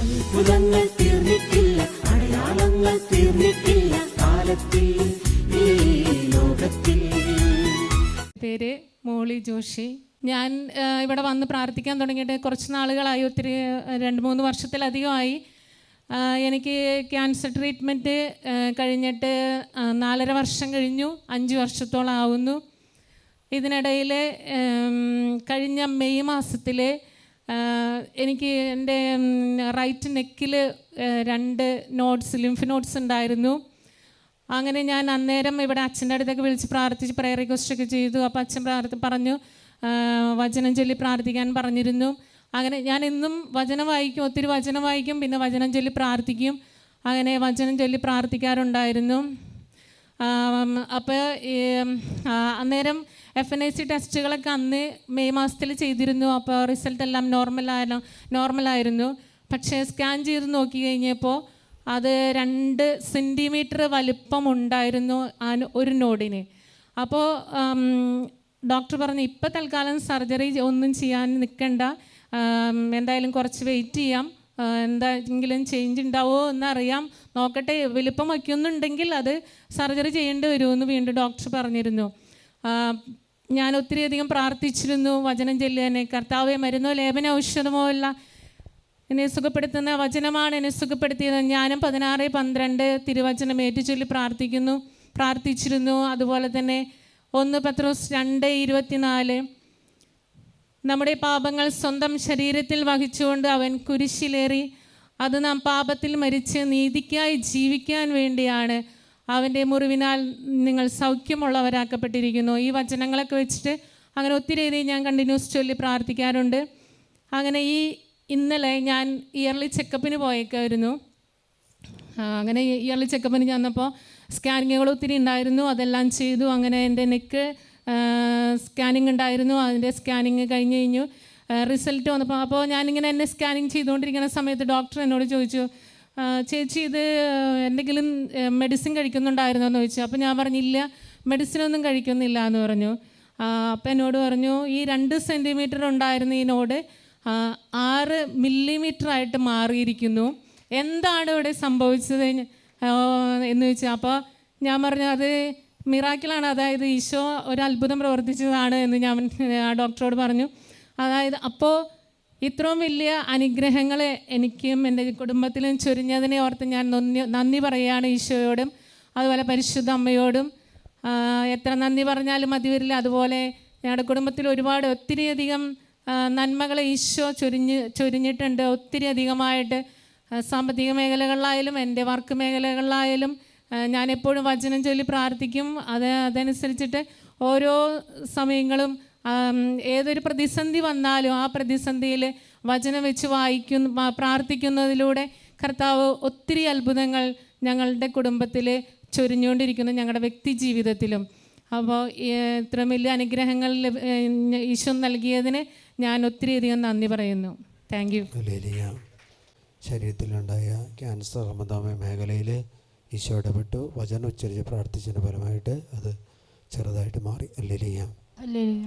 അത്ഭുതങ്ങൾ തീർന്നിട്ടില്ല അടയാളങ്ങൾ തീർന്നിട്ടില്ല കാലത്തിൽ പേര് മോളി ജോഷി. ഞാൻ ഇവിടെ വന്ന് പ്രാർത്ഥിക്കാൻ തുടങ്ങിയിട്ട് കുറച്ച് നാളുകളായി ഒത്തിരി രണ്ട് മൂന്ന് വർഷത്തിലധികമായി എനിക്ക് ക്യാൻസർ ട്രീറ്റ്മെന്റ് കഴിഞ്ഞിട്ട് നാലര വർഷം കഴിഞ്ഞു അഞ്ച് വർഷത്തോളം ആവുന്നു ഇതിനിടയിൽ കഴിഞ്ഞ മെയ് മാസത്തിൽ എനിക്ക് എന്റെ റൈറ്റ് നെക്കിൽ രണ്ട് നോട്ട്സ് ലിംഫ് നോട്ട്സ് ഉണ്ടായിരുന്നു. അങ്ങനെ ഞാൻ അന്നേരം ഇവിടെ അച്ഛന്റെ അടുത്തൊക്കെ വിളിച്ച് പ്രാർത്ഥിച്ച് പ്രയർ റിക്വസ്റ്റ് ഒക്കെ ചെയ്തു. അപ്പോൾ അച്ഛൻ പ്രാർത്ഥി പറഞ്ഞു വചനം ചൊല്ലി പ്രാർത്ഥിക്കാൻ പറഞ്ഞിരുന്നു. അങ്ങനെ ഞാൻ എന്നും വചനം വായിക്കും ഒത്തിരി വചനം വായിക്കും പിന്നെ വചനം ചൊല്ലി പ്രാർത്ഥിക്കും. അങ്ങനെ വചനം ചൊല്ലി പ്രാർത്ഥിക്കാറുണ്ടായിരുന്നു. അപ്പോൾ അന്നേരം എഫ് എൻ ഐ സി ടെസ്റ്റുകളൊക്കെ അന്ന് മെയ് മാസത്തിൽ ചെയ്തിരുന്നു. അപ്പോൾ റിസൾട്ട് എല്ലാം നോർമലായ നോർമലായിരുന്നു പക്ഷേ സ്കാൻ ചെയ്ത് നോക്കി കഴിഞ്ഞപ്പോൾ അത് രണ്ട് സെന്റിമീറ്റർ ഉണ്ടായിരുന്നു ആ ഒരു നോഡിന് അപ്പോൾ ഡോക്ടർ പറഞ്ഞു ഇപ്പോൾ തൽക്കാലം സർജറി ഒന്നും ചെയ്യാൻ നിൽക്കണ്ട എന്തായാലും കുറച്ച് വെയിറ്റ് ചെയ്യാം. എന്തെങ്കിലും ചേഞ്ച് ഉണ്ടാവുമോ എന്നറിയാം. നോക്കട്ടെ വലിപ്പം വയ്ക്കുന്നുണ്ടെങ്കിൽ അത് സർജറി ചെയ്യേണ്ടി വരുമെന്ന് വീണ്ടും ഡോക്ടർ പറഞ്ഞിരുന്നു. ഞാൻ ഒത്തിരിയധികം പ്രാർത്ഥിച്ചിരുന്നു വചനം ചെല്ലാനെ കർത്താവെ മരുന്നോ ലേപന ഔഷധമോ അല്ല എന്നെ സുഖപ്പെടുത്തുന്ന വചനമാണ് എന്നെ സുഖപ്പെടുത്തിയത്. ഞാനും പതിനാറ് പന്ത്രണ്ട് തിരുവചനം ഏറ്റുചൊല്ലി പ്രാർത്ഥിക്കുന്നു പ്രാർത്ഥിച്ചിരുന്നു. അതുപോലെ തന്നെ ഒന്ന് പത്രോസ് രണ്ട് ഇരുപത്തിനാല് നമ്മുടെ പാപങ്ങൾ സ്വന്തം ശരീരത്തിൽ വഹിച്ചുകൊണ്ട് അവൻ കുരിശിലേറി. അത് നാം പാപത്തിൽ മരിച്ച് നീതിക്കായി ജീവിക്കാൻ വേണ്ടിയാണ്. അവന്റെ മുറിവിനാൽ നിങ്ങൾ സൗഖ്യമുള്ളവരാക്കപ്പെട്ടിരിക്കുന്നു. ഈ വചനങ്ങളൊക്കെ വെച്ചിട്ട് അങ്ങനെ ഒത്തിരി രീതിയിൽ ഞാൻ കണ്ടിന്യൂസ് ചൊല്ലി പ്രാർത്ഥിക്കാറുണ്ട്. അങ്ങനെ ഈ ഇന്നലെ ഞാൻ ഇയർലി ചെക്കപ്പിന് പോയേക്കായിരുന്നു. അങ്ങനെ ഇയർലി ചെക്കപ്പിന് ചെന്നപ്പോൾ സ്കാനിങ്ങുകൾ ഒത്തിരി ഉണ്ടായിരുന്നു. അതെല്ലാം ചെയ്തു. അങ്ങനെ എന്റെ നെക്ക് സ്കാനിങ് ഉണ്ടായിരുന്നു. അതിന്റെ സ്കാനിങ് കഴിഞ്ഞ് കഴിഞ്ഞു. റിസൾട്ട് വന്നപ്പോൾ അപ്പോൾ ഞാനിങ്ങനെ എന്നെ സ്കാനിങ് ചെയ്തുകൊണ്ടിരിക്കുന്ന സമയത്ത് ഡോക്ടർ എന്നോട് ചോദിച്ചു ചേച്ചി ഇത് എന്തെങ്കിലും മെഡിസിൻ കഴിക്കുന്നുണ്ടായിരുന്നോ എന്ന് ചോദിച്ചു. അപ്പോൾ ഞാൻ പറഞ്ഞില്ല മെഡിസിൻ ഒന്നും കഴിക്കുന്നില്ല എന്ന് പറഞ്ഞു അപ്പം എന്നോട് പറഞ്ഞു ഈ രണ്ട് സെന്റിമീറ്റർ ഉണ്ടായിരുന്ന ഈ നോട് ആറ് മില്ലിമീറ്റർ ആയിട്ട് മാറിയിരിക്കുന്നു. എന്താണ് ഇവിടെ സംഭവിച്ചത്? എന്ന് ചോദിച്ചാൽ അപ്പോൾ ഞാൻ പറഞ്ഞു അത് മിറാക്കിളാണ്. അതായത് ഈശോ ഒരു അത്ഭുതം പ്രവർത്തിച്ചതാണ് എന്ന് ഞാൻ ആ ഡോക്ടറോട് പറഞ്ഞു. അതായത് അപ്പോൾ ഇത്രയും വലിയ അനുഗ്രഹങ്ങൾ എനിക്കും എന്റെ കുടുംബത്തിലും ചൊരിഞ്ഞതിനെ ഓർത്ത് ഞാൻ നന്ദി നന്ദി പറയുകയാണ് ഈശോയോടും അതുപോലെ പരിശുദ്ധ അമ്മയോടും. എത്ര നന്ദി പറഞ്ഞാലും മതി വരില്ല അതുപോലെ ഞങ്ങളുടെ കുടുംബത്തിൽ ഒരുപാട് ഒത്തിരിയധികം നന്മകളെ ഈശോ ചൊരിഞ്ഞ് ചൊരിഞ്ഞിട്ടുണ്ട്. ഒത്തിരി അധികമായിട്ട് സാമ്പത്തിക മേഖലകളിലായാലും എന്റെ വർക്ക് മേഖലകളിലായാലും ആ, ഞാനെപ്പോഴും വചനം ചൊല്ലി പ്രാർത്ഥിക്കും. അത് അതനുസരിച്ചിട്ട് ഓരോ സമയങ്ങളും ഏതൊരു പ്രതിസന്ധി വന്നാലും ആ പ്രതിസന്ധിയിൽ വചനം വെച്ച് വായിക്കുന്ന പ്രാർത്ഥിക്കുന്നതിലൂടെ കർത്താവ് ഒത്തിരി അത്ഭുതങ്ങൾ ഞങ്ങളുടെ കുടുംബത്തിൽ ചൊരിഞ്ഞുകൊണ്ടിരിക്കുന്നു ഞങ്ങളുടെ വ്യക്തി ജീവിതത്തിലും. അപ്പോൾ ഇത്ര വലിയ അനുഗ്രഹങ്ങൾ ഈശോ നൽകിയതിന് ഞാൻ ഒത്തിരിയധികം നന്ദി പറയുന്നു. Thank you. ശരീരത്തിലുണ്ടായ ക്യാൻസർ അമതാമ മേഖലയിൽ ഈശോ ഇടപെട്ടു. വചനം ഉച്ചരിച്ച് പ്രാർത്ഥിച്ചതിന് പരമായിട്ട് അത് ചെറുതായിട്ട് മാറി. അല്ലേലിയ അല്ലേലിയ